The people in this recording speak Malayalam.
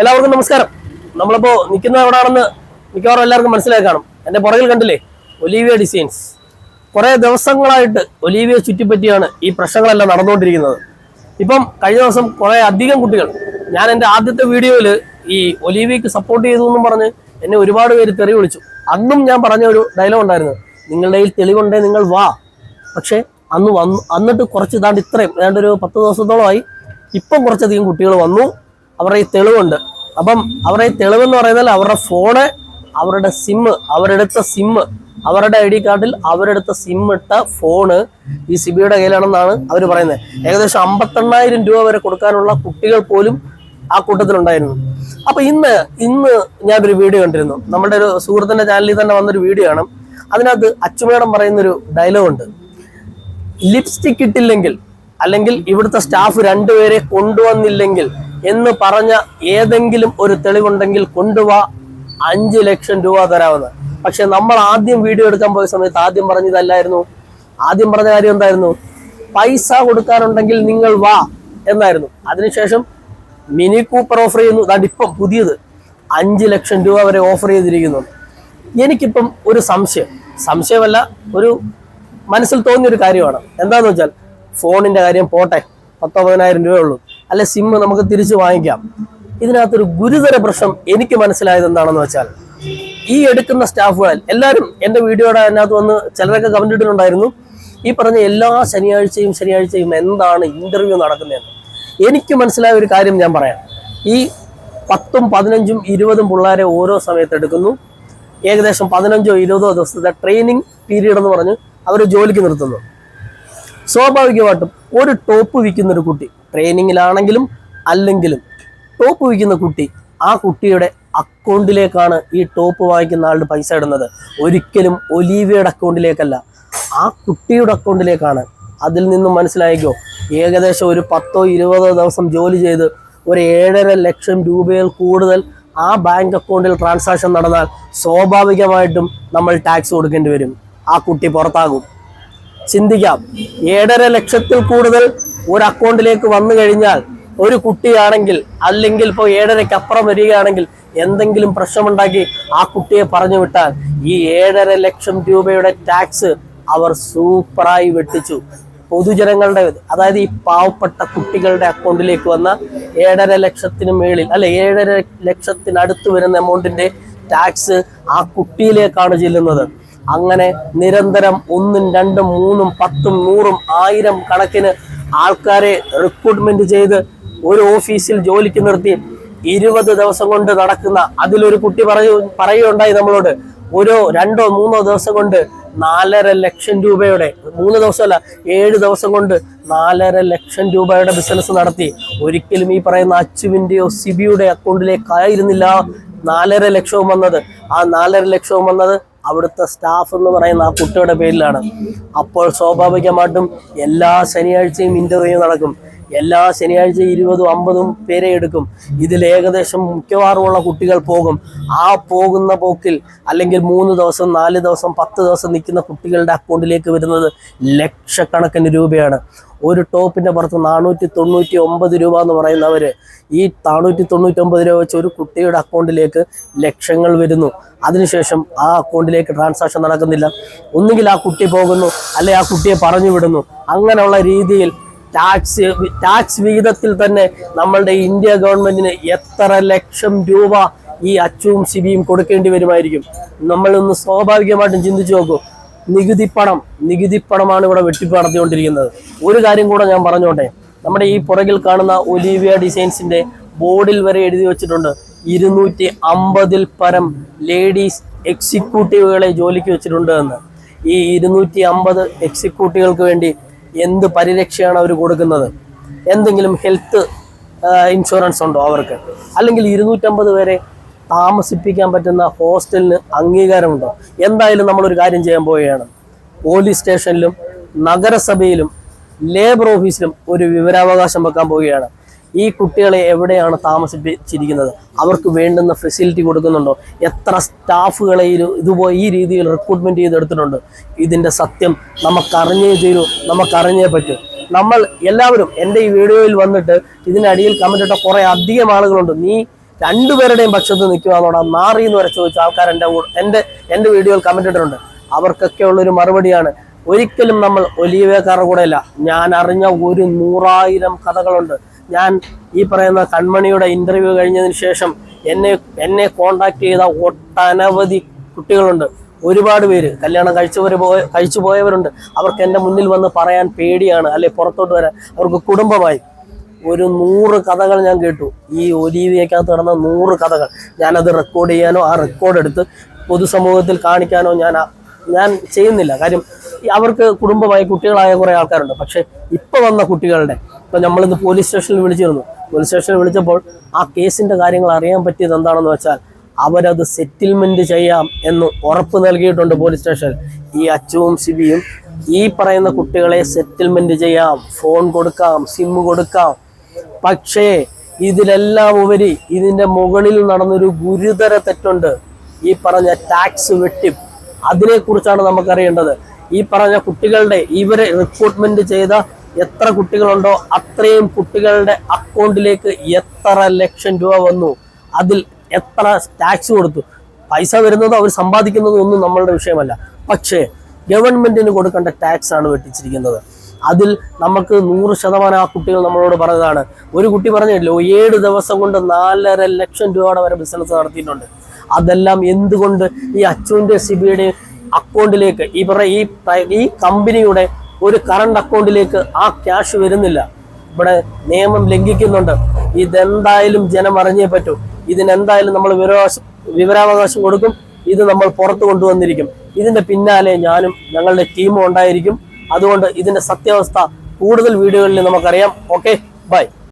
എല്ലാവർക്കും നമസ്കാരം. നമ്മളിപ്പോ നിൽക്കുന്ന എവിടെയാണെന്ന് മിക്കവാറും എല്ലാവർക്കും മനസ്സിലായി കാണും. എന്റെ പുറകിൽ കണ്ടില്ലേ? Olivia designs. കുറെ ദിവസങ്ങളായിട്ട് ഒലീവിയെ ചുറ്റിപ്പറ്റിയാണ് ഈ പ്രശ്നങ്ങളെല്ലാം നടന്നുകൊണ്ടിരിക്കുന്നത്. ഇപ്പം കഴിഞ്ഞ ദിവസം കുറെ അധികം കുട്ടികൾ ഞാൻ എന്റെ ആദ്യത്തെ വീഡിയോയിൽ ഈ ഒലീവിയക്ക് സപ്പോർട്ട് ചെയ്തു എന്നും പറഞ്ഞ് എന്നെ ഒരുപാട് പേര് തെറി വിളിച്ചു. അന്നും ഞാൻ പറഞ്ഞ ഒരു ഡയലോഗ് ഉണ്ടായിരുന്നു. നിങ്ങളുടെ കയ്യിൽ തെളിവുണ്ടേ നിങ്ങൾ വാ. പക്ഷേ അന്ന് വന്നു എന്നിട്ട് കുറച്ച് ഇതാണ്ട് ഇത്രയും ഏതാണ്ട് ഒരു പത്ത് ദിവസത്തോളമായി ഇപ്പം കുറച്ചധികം കുട്ടികൾ വന്നു. അവരുടെ ഈ തെളിവുണ്ട്. അപ്പം അവരുടെ ഈ തെളിവെന്ന് പറയുന്നത് അവരുടെ ഫോണ് അവരുടെ സിമ്മ് അവരെടുത്ത സിമ്മ് അവരുടെ ഐ ഡി കാർഡിൽ അവരെടുത്ത സിം ഇട്ട ഫോണ് ഈ സിബിയുടെ കയ്യിലാണെന്നാണ് അവർ പറയുന്നത്. ഏകദേശം അമ്പത്തെണ്ണായിരം രൂപ വരെ കൊടുക്കാനുള്ള കുട്ടികൾ പോലും ആ കൂട്ടത്തിലുണ്ടായിരുന്നു. അപ്പൊ ഇന്ന് ഇന്ന് ഞാനൊരു വീഡിയോ കണ്ടിരുന്നു. നമ്മുടെ ഒരു സുഹൃത്തിന്റെ ചാനലിൽ തന്നെ വന്നൊരു വീഡിയോ ആണ്. അതിനകത്ത് അച്ചുമേടം പറയുന്നൊരു ഡയലോഗ് ഉണ്ട്. ലിപ്സ്റ്റിക് ഇട്ടില്ലെങ്കിൽ അല്ലെങ്കിൽ ഇവിടുത്തെ സ്റ്റാഫ് രണ്ടുപേരെ കൊണ്ടുവന്നില്ലെങ്കിൽ എന്ന് പറഞ്ഞ ഏതെങ്കിലും ഒരു തെളിവുണ്ടെങ്കിൽ കൊണ്ടുവാ. അഞ്ച് ലക്ഷം രൂപ തരാമെന്ന്. പക്ഷെ നമ്മൾ ആദ്യം വീഡിയോ എടുക്കാൻ പോയ സമയത്ത് ആദ്യം പറഞ്ഞതല്ലായിരുന്നു ആദ്യം പറഞ്ഞ കാര്യം എന്തായിരുന്നു? പൈസ കൊടുക്കാനുണ്ടെങ്കിൽ നിങ്ങൾ വാ എന്നായിരുന്നു. അതിനുശേഷം മിനി കൂപ്പർ ഓഫർ ചെയ്യുന്നു. അതാണ്ട് ഇപ്പം പുതിയത്. അഞ്ച് ലക്ഷം രൂപ വരെ ഓഫർ ചെയ്തിരിക്കുന്നു. എനിക്കിപ്പം ഒരു സംശയം. സംശയമല്ല ഒരു മനസ്സിൽ തോന്നിയൊരു കാര്യമാണ്. എന്താണെന്ന് വെച്ചാൽ ഫോണിന്റെ കാര്യം പോട്ടെ. പത്തൊമ്പതിനായിരം രൂപയുള്ളൂ അല്ലെ സിം നമുക്ക് തിരിച്ചു വാങ്ങിക്കാം. ഇതിനകത്തൊരു ഗുരുതര പ്രശ്നം എനിക്ക് മനസ്സിലായത് എന്താണെന്ന് വെച്ചാൽ ഈ എടുക്കുന്ന സ്റ്റാഫുകൾ എല്ലാവരും എന്റെ വീഡിയോയുടെ അതിനകത്ത് വന്ന് ചിലരൊക്കെ കമന്റ് ഇട്ടിട്ടുണ്ടായിരുന്നു ഈ പറഞ്ഞ എല്ലാ ശനിയാഴ്ചയും ശനിയാഴ്ചയും എന്താണ് ഇന്റർവ്യൂ നടക്കുന്നതെന്ന്. എനിക്ക് മനസ്സിലായ ഒരു കാര്യം ഞാൻ പറയാം. ഈ പത്തും പതിനഞ്ചും ഇരുപതും പിള്ളേരെ ഓരോ സമയത്ത് എടുക്കുന്നു. ഏകദേശം പതിനഞ്ചോ ഇരുപതോ ദിവസത്തെ ട്രെയിനിങ് പീരീഡ് എന്ന് പറഞ്ഞ് അവർ ജോലിക്ക് നിർത്തുന്നു. സ്വാഭാവികമായിട്ടും ഒരു ടോപ്പ് വിൽക്കുന്നൊരു കുട്ടി ട്രെയിനിങ്ങിലാണെങ്കിലും അല്ലെങ്കിലും ടോപ്പ് വിൽക്കുന്ന കുട്ടി ആ കുട്ടിയുടെ അക്കൗണ്ടിലേക്കാണ് ഈ ടോപ്പ് വാങ്ങിക്കുന്ന ആളുടെ പൈസ ഇടുന്നത്. ഒരിക്കലും ഒലീവിയുടെ അക്കൗണ്ടിലേക്കല്ല ആ കുട്ടിയുടെ അക്കൗണ്ടിലേക്കാണ് അതിൽ നിന്നും മനസ്സിലായിക്കോ? ഏകദേശം ഒരു പത്തോ ഇരുപതോ ദിവസം ജോലി ചെയ്ത് ഒരു ഏഴര ലക്ഷം രൂപയിൽ കൂടുതൽ ആ ബാങ്ക് അക്കൗണ്ടിൽ ട്രാൻസാക്ഷൻ നടന്നാൽ സ്വാഭാവികമായിട്ടും നമ്മൾ ടാക്സ് കൊടുക്കേണ്ടി വരും. ആ കുട്ടി പുറത്താകും. ചിന്തിക്കാം. ഏഴര ലക്ഷത്തിൽ കൂടുതൽ ഒരു അക്കൗണ്ടിലേക്ക് വന്നു കഴിഞ്ഞാൽ ഒരു കുട്ടിയാണെങ്കിൽ അല്ലെങ്കിൽ ഇപ്പോൾ ഏഴരയ്ക്ക് അപ്പുറം വരികയാണെങ്കിൽ എന്തെങ്കിലും പ്രശ്നമുണ്ടാക്കി ആ കുട്ടിയെ പറഞ്ഞു വിട്ടാൽ ഈ ഏഴര ലക്ഷം രൂപയുടെ ടാക്സ് അവർ സൂപ്പറായി വെട്ടിച്ചു. പൊതുജനങ്ങളുടെ അതായത് ഈ പാവപ്പെട്ട കുട്ടികളുടെ അക്കൗണ്ടിലേക്ക് വന്ന ഏഴര ലക്ഷത്തിന് മേളിൽ അല്ലെ ഏഴര ലക്ഷത്തിനടുത്ത് വരുന്ന എമൗണ്ടിന്റെ ടാക്സ് ആ കുട്ടിയിലേക്കാണ് ചെല്ലുന്നത്. അങ്ങനെ നിരന്തരം ഒന്നും രണ്ടും മൂന്നും പത്തും നൂറും ആയിരം കണക്കിന് ആൾക്കാരെ റിക്രൂട്ട്മെന്റ് ചെയ്ത് ഒരു ഓഫീസിൽ ജോലിക്ക് നിർത്തി ഇരുപത് ദിവസം കൊണ്ട് നടക്കുന്ന അതിലൊരു കുട്ടി പറയൂ പറയുകയുണ്ടായി നമ്മളോട്. ഒരു രണ്ടോ മൂന്നോ ദിവസം കൊണ്ട് നാലര ലക്ഷം രൂപയുടെ മൂന്ന് ദിവസമല്ല ഏഴ് ദിവസം കൊണ്ട് നാലര ലക്ഷം രൂപയുടെ ബിസിനസ് നടത്തി. ഒരിക്കലും ഈ പറയുന്ന അച്ചുവിന്റെയോ സിബിയുടെ അക്കൗണ്ടിലേക്കായിരുന്നില്ല നാലര ലക്ഷവും വന്നത്. ആ നാലര ലക്ഷവും വന്നത് അവിടുത്തെ സ്റ്റാഫ് എന്ന് പറയുന്ന ആ കുട്ടിയുടെ പേരിലാണ്. അപ്പോൾ സ്വാഭാവികമായിട്ടും എല്ലാ ശനിയാഴ്ചയും ഇന്റർവ്യൂ നടക്കും. എല്ലാ ശനിയാഴ്ചയും ഇരുപതും അമ്പതും പേരെ എടുക്കും. ഇതിൽ ഏകദേശം മിക്കവാറുമുള്ള കുട്ടികൾ പോകും. ആ പോകുന്ന പോക്കിൽ അല്ലെങ്കിൽ മൂന്ന് ദിവസം നാല് ദിവസം പത്ത് ദിവസം നിൽക്കുന്ന കുട്ടികളുടെ അക്കൗണ്ടിലേക്ക് വരുന്നത് ലക്ഷക്കണക്കിന് രൂപയാണ്. ഒരു ടോപ്പിന്റെ പുറത്ത് നാനൂറ്റി തൊണ്ണൂറ്റി ഒമ്പത് രൂപ എന്ന് പറയുന്നവർ ഈ നാനൂറ്റി തൊണ്ണൂറ്റി ഒമ്പത് രൂപ വെച്ച് ഒരു കുട്ടിയുടെ അക്കൗണ്ടിലേക്ക് ലക്ഷങ്ങൾ വരുന്നു. അതിനുശേഷം ആ അക്കൗണ്ടിലേക്ക് ട്രാൻസാക്ഷൻ നടക്കുന്നില്ല. ഒന്നുകിൽ ആ കുട്ടി പോകുന്നു അല്ലെ ആ കുട്ടിയെ പറഞ്ഞു വിടുന്നു. അങ്ങനെയുള്ള രീതിയിൽ ടാക്സ് ടാക്സ് വിഹിതത്തിൽ തന്നെ നമ്മളുടെ ഇന്ത്യ ഗവൺമെന്റിന് എത്ര ലക്ഷം രൂപ ഈ അച്ചുവും സിബിയും കൊടുക്കേണ്ടി വരുമായിരിക്കും? നമ്മളൊന്ന് സ്വാഭാവികമായിട്ടും ചിന്തിച്ചു നോക്കൂ. നികുതി പണം നികുതി പണമാണ് ഇവിടെ വെട്ടിപ്പ് നടത്തിക്കൊണ്ടിരിക്കുന്നത്. ഒരു കാര്യം കൂടെ ഞാൻ പറഞ്ഞോട്ടെ. നമ്മുടെ ഈ പുറകിൽ കാണുന്ന ഒലീവിയ ഡിസൈൻസിന്റെ ബോർഡിൽ വരെ എഴുതി വെച്ചിട്ടുണ്ട്. ഇരുന്നൂറ്റി അമ്പതിൽ പരം ലേഡീസ് എക്സിക്യൂട്ടീവുകളെ ജോലിക്ക് വെച്ചിട്ടുണ്ട് എന്ന്. ഈ ഇരുന്നൂറ്റി അമ്പത് എക്സിക്യൂട്ടീവുകൾക്ക് വേണ്ടി എന്ത് പരിരക്ഷയാണ് അവർ കൊടുക്കുന്നത്? എന്തെങ്കിലും ഹെൽത്ത് ഇൻഷുറൻസ് ഉണ്ടോ അവർക്ക്? അല്ലെങ്കിൽ ഇരുന്നൂറ്റമ്പത് പേരെ താമസിപ്പിക്കാൻ പറ്റുന്ന ഹോസ്റ്റലിന് അംഗീകാരമുണ്ടോ? എന്തായാലും നമ്മളൊരു കാര്യം ചെയ്യാൻ പോവുകയാണ്. പോലീസ് സ്റ്റേഷനിലും നഗരസഭയിലും ലേബർ ഓഫീസിലും ഒരു വിവരാവകാശം വെക്കാൻ പോവുകയാണ്. ഈ കുട്ടികളെ എവിടെയാണ് താമസിപ്പിച്ചിരിക്കുന്നത്? അവർക്ക് വേണ്ടുന്ന ഫെസിലിറ്റി കൊടുക്കുന്നുണ്ടോ? എത്ര സ്റ്റാഫുകളെ ഇതുപോലെ ഈ രീതിയിൽ റിക്രൂട്ട്മെന്റ് ചെയ്തെടുത്തിട്ടുണ്ട്? ഇതിന്റെ സത്യം നമുക്കറിഞ്ഞേ തീരൂ. നമുക്കറിഞ്ഞേ പറ്റൂ. നമ്മൾ എല്ലാവരും എന്റെ ഈ വീഡിയോയിൽ വന്നിട്ട് ഇതിനടിയിൽ അടിയിൽ ഇട്ട കുറേ അധികം ആളുകളുണ്ട്. നീ രണ്ടുപേരുടെയും പക്ഷത്ത് നിൽക്കുവാന്നോടാ മാറി എന്ന് വരെ ചോദിച്ച ആൾക്കാർ എന്റെ എന്റെ എന്റെ വീഡിയോയിൽ കമന്റ് ഇട്ടിട്ടുണ്ട്. അവർക്കൊക്കെ ഉള്ളൊരു മറുപടിയാണ്. ഒരിക്കലും നമ്മൾ ഒലിയവേക്കാരുടെ കൂടെയല്ല ഞാൻ അറിഞ്ഞ ഒരു നൂറായിരം കഥകളുണ്ട്. ഞാൻ ഈ പറയുന്ന കൺമണിയുടെ ഇന്റർവ്യൂ കഴിഞ്ഞതിന് ശേഷം എന്നെ എന്നെ കോണ്ടാക്ട് ചെയ്ത ഒട്ടനവധി കുട്ടികളുണ്ട്. ഒരുപാട് പേര്. കല്യാണം കഴിച്ചവർ പോയ കഴിച്ചു പോയവരുണ്ട്. അവർക്ക് എന്റെ മുന്നിൽ വന്ന് പറയാൻ പേടിയാണ്. അല്ലെ പുറത്തോട്ട് വരാൻ. അവർക്ക് കുടുംബമായി. ഒരു നൂറ് കഥകൾ ഞാൻ കേട്ടു. ഈ ഒലീവിയക്കകത്ത് നടന്ന നൂറ് കഥകൾ. ഞാനത് റെക്കോർഡ് ചെയ്യാനോ ആ റെക്കോർഡ് എടുത്ത് പൊതുസമൂഹത്തിൽ കാണിക്കാനോ ഞാൻ ഞാൻ ചെയ്യുന്നില്ല. കാര്യം അവർക്ക് കുടുംബമായി കുട്ടികളായ കുറേ ആൾക്കാരുണ്ട്. പക്ഷെ ഇപ്പോൾ വന്ന കുട്ടികളുടെ ഇപ്പൊ നമ്മളിന്ന് പോലീസ് സ്റ്റേഷനിൽ വിളിച്ചിരുന്നു. പോലീസ് സ്റ്റേഷനിൽ വിളിച്ചപ്പോൾ ആ കേസിന്റെ കാര്യങ്ങൾ അറിയാൻ പറ്റിയത് എന്താണെന്ന് വെച്ചാൽ അവരത് സെറ്റിൽമെന്റ് ചെയ്യാം എന്ന് ഉറപ്പ് നൽകിയിട്ടുണ്ട് പോലീസ് സ്റ്റേഷൻ ഈ അച്ചുവും സിബിയും ഈ പറയുന്ന കുട്ടികളെ സെറ്റിൽമെന്റ് ചെയ്യാം. ഫോൺ കൊടുക്കാം സിം കൊടുക്കാം. പക്ഷേ ഇതിലെല്ലാം ഉപരി ഇതിന്റെ മുകളിൽ നടന്നൊരു ഗുരുതര തെറ്റുണ്ട്. ഈ പറഞ്ഞ ടാക്സ് വെട്ടിപ്പ് അതിനെക്കുറിച്ചാണ് നമുക്കറിയേണ്ടത്. ഈ പറഞ്ഞ കുട്ടികളുടെ ഇവരെ റിക്രൂട്ട്മെന്റ് ചെയ്ത എത്ര കുട്ടികളുണ്ടോ അത്രയും കുട്ടികളുടെ അക്കൗണ്ടിലേക്ക് എത്ര ലക്ഷം രൂപ വന്നു. അതിൽ എത്ര ടാക്സ് കൊടുത്തു. പൈസ വരുന്നതോ അവർ സമ്പാദിക്കുന്നതോ ഒന്നും നമ്മളുടെ വിഷയമല്ല. പക്ഷേ ഗവൺമെന്റിന് കൊടുക്കേണ്ട ടാക്സ് ആണ് വെട്ടിച്ചിരിക്കുന്നത്. അതിൽ നമുക്ക് നൂറ് ശതമാനം ആ കുട്ടികൾ നമ്മളോട് പറഞ്ഞതാണ്. ഒരു കുട്ടി പറഞ്ഞല്ലോ ഏഴ് ദിവസം കൊണ്ട് നാലര ലക്ഷം രൂപയുടെ വരെ ബിസിനസ് നടത്തിയിട്ടുണ്ട്. അതെല്ലാം എന്തുകൊണ്ട് ഈ അച്ചുവിന്റെ സിബിയുടെ അക്കൗണ്ടിലേക്ക് ഈ ഈ ഈ കമ്പനിയുടെ ഒരു കറണ്ട് അക്കൗണ്ടിലേക്ക് ആ ക്യാഷ് വരുന്നില്ല. ഇവിടെ നിയമം ലംഘിക്കുന്നുണ്ട്. ഇതെന്തായാലും ജനം അറിഞ്ഞേ പറ്റൂ. ഇതിനെന്തായാലും നമ്മൾ വിവരാവകാശം വിവരാവകാശം കൊടുക്കും. ഇത് നമ്മൾ പുറത്തു കൊണ്ടുവന്നിരിക്കും. ഇതിന്റെ പിന്നാലെ ഞാനും ഞങ്ങളുടെ ടീമും ഉണ്ടായിരിക്കും. അതുകൊണ്ട് ഇതിന്റെ സത്യാവസ്ഥ കൂടുതൽ വീഡിയോകളിൽ നമുക്കറിയാം. Okay bye